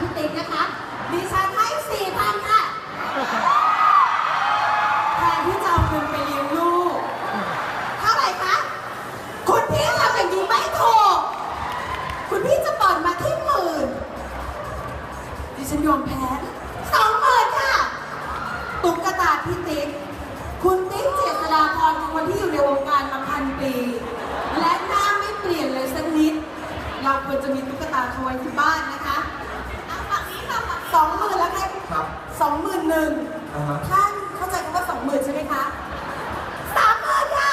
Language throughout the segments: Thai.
พี่ติ๊กนะคะดิฉันให้สี่พันค่ะแทนที่จะเอาเงินไปเลี้ยงลูก เท่าไหร่คะ คุณพี่ทำอย่างนี้ไม่ถูก คุณพี่จะปล่อยมาที่หมื่นดิฉันยอมแพ้สองหมื่นค่ะ ตุ๊กตาพี่ติ๊ก คุณติ๊กเจษฎาพรเป็นคนที่อยู่ในวงการมาพันปี และหน้าไม่เปลี่ยนเลยสักนิด เราควรจะมีตุ๊กตาเขาไว้ที่บ้านนะคะ สองหมื่นแล้วค่ะครับสองหมื่นหนึ่งอ่าฮะ ท่านเข้าใจคำว่าสองหมื่นใช่ไหมคะสามหมื่นค่ะ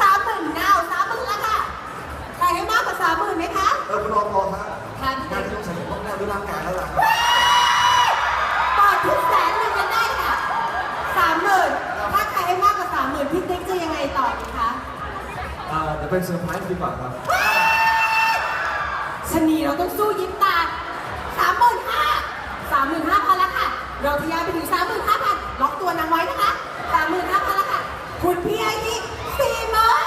สามหมื่นเก้าสามหมื่นแล้วค่ะใครให้มากกว่าสามหมื่นไหมคะเออคุณรอพอฮะค่ะงานที่ต้องใช้ผมต้องแน่ด้วยร่างกายแล้วล่ะปอดทุกแสนหนึ่งกันได้ค่ะสามหมื่นถ้าใครให้มากกว่าสามหมื่นพี่ติ๊กจะยังไงต่อดีคะอ่าเดี๋ยวเป็นเซอร์ไพรส์ดีกว่าครับชะนีเราต้องสู้ยิ้มตาส 35,000แล้วค่ะ เราทะยาไปถึง 35,000 ล็อกตัวนางไว้นะคะ 35,000แล้วค่ะ คุณพี่ไอที่สี่หมื่น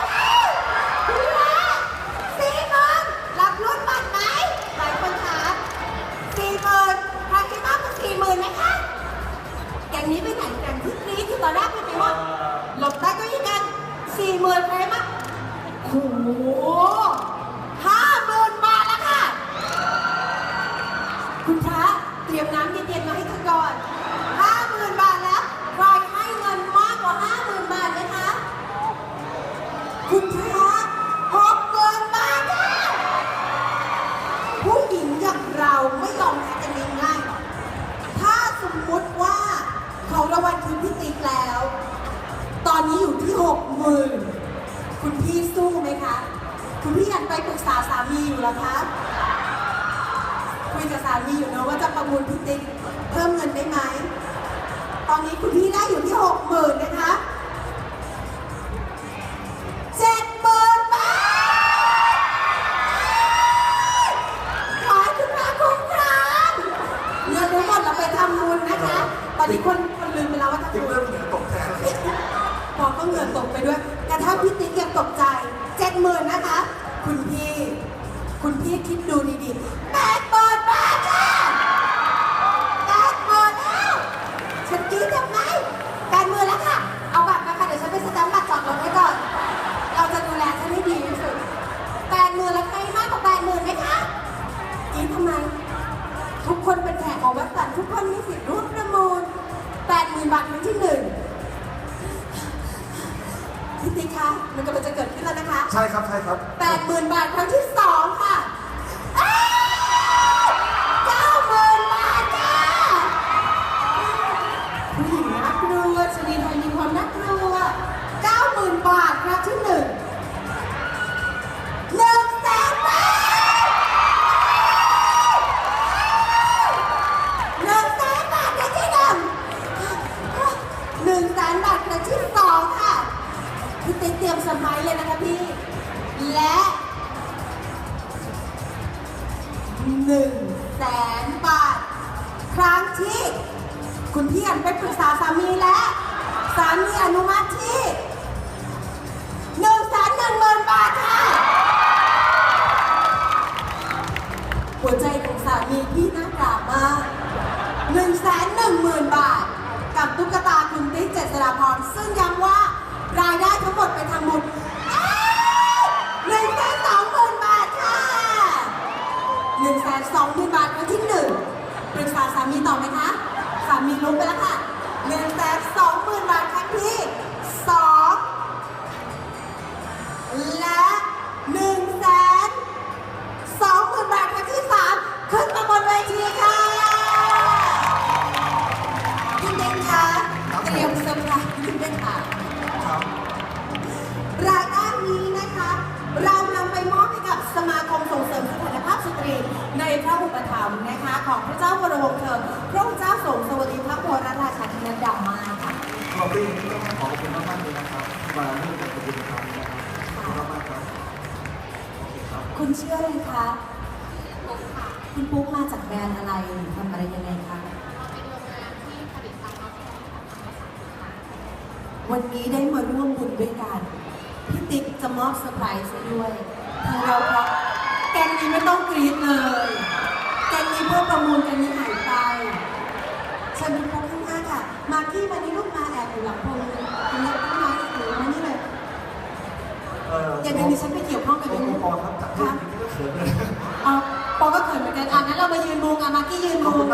คุณคะสี่หมื่นรับรุ่นบัตรไหมหลายคนถามสี่หมื่นใครคิดว่าเป็นสี่หมื่นไหมคะแก่งนี้ไปไหนกันทุกนี้ที่ตอนแรกเป็นไปว่าหลบได้ก็ยังกันสี่หมื่นใครมาโอ้โห รียมน้ำเย็นๆมาให้เธอก่อนห้าหมื่นบาทแล้วใครให้เงินมากกว่าห้าหมื่นบาทไหมคะคุณพระหกหมื่นบาทค่ะผู้หญิงอย่างเราไม่ยอมแพ้กันง่ายๆถ้าสมมุติว่าเขาระวันคุณพี่ติ๊กแล้ว ตอนนี้อยู่ที่หกหมื่นคุณพี่สู้ไหมคะ คุณพี่ยันไปปรึกษาสามีอยู่แล้วคะ คุยกับสามีอยู่เนอะว่าจะประมูลพิติ๊กเพิ่มเงินได้ไหม ตอนนี้คุณพี่ได้อยู่ที่หกหมื่นนะคะเจ็ดหมื่นบาทขอให้คุณพระคุ้มครองเงินทั้งหมดเราไปทำบุญนะคะ ตอนนี้คนคนลืมไปแล้วว่าทำติ๊กบุญ เริ่มเหนือตกแทนแล้ว พอก็เงินตกไปด้วย กระทั่งพี่ติ๊กยังตกใจเจ็ดหมื่นนะคะ คุณพี่ คุณพี่คิดดูดีๆแปดหมื่น ช่ครับใช่ครับ แปดหมื่นบาทครั้งที่สองค่ะเก้าหมื่นบาทค่ะผู้หญิงน่ากลัวชนีไทยมีความน่ากลัวเก้าหมื่นบาทครั้งที่หนึ่งหนึ่งแสนบาทหนึ่งแสนบาทครั้งที่หนึ่งหนึ่งแสนบาทครั้งที่สองค่ะ พี่ติ๊กเตรียมสมัยเลยนะคะพี่ และหนึ่งแสนบาท ครั้งที่ คุณพี่อันไปปรึกษาสามีและ สามีอนุมัติที่หนึ่งแสนหนึ่งหมื่นบาทค่ะ หัวใจของสามีพี่น่ากราบมากหนึ่งแสนหนึ่งหมื่นบาท กับตุ๊กตาคุณติ๊กเจษฎาพรซึ่งย้ำว่ารายได้ทั้งหมดไปทำบุญหนึ่งแสนสองหมื่นบาทค่ะห แสนสองหมื่นบาทครั้งที่หนึ่งปรึกษาสามีต่อไหมคะ สามีลุกไปแล้วค่ะหนึ่งแสนสองหมื่นบาทครั้งที่สองและหนึ่งแสนสองหมื่นบาทครั้งที่สามขึ้นมาบนเวทีค่ะพี่เต้นคะเตรียมเซอร์ไพรส์พี่เต้นค่ะ ระอุปถัมภ์นะคะ ของพระเจ้าวรวงศ์เธอ พระองค์เจ้าทรงสวัสดีพระวรราชาธินดามาค่ะขอบคุณต้องขอบคุณมากๆเลยนะครับมาร่วมกันขอบคุณครับขอบคุณมากๆครับโอเคครับคุณเชื่อเลยคะคุณปุ๊กมาจากแบรนด์อะไรหรือทำอะไรยังไงคะวันนี้ได้มาร่วมบุญด้วยกันพี่ติ๊กจะมอบเซอร์ไพรส์ให้ด้วยทางเราเพราะแกงนี้ไม่ต้องกรี๊ดเลย แกงนี้เพื่อประมูลแกงนี้หายไปเชิญคุณพงข้างห้าค่ะ มาที่มานนี้ลูกมาแอบอยู่หลังพงลุณนักต้นไมาหรือมานี่เลยเอออยังนงดิฉันไม่เกี่ยวข้องกับเรื่องนี้พอครับจากที่ค่ะ นี่ก็เขินเลย เอปอก็เขินเหมือนกันอะงั้นเรามายืนมุงอะมากี้ยืนมุง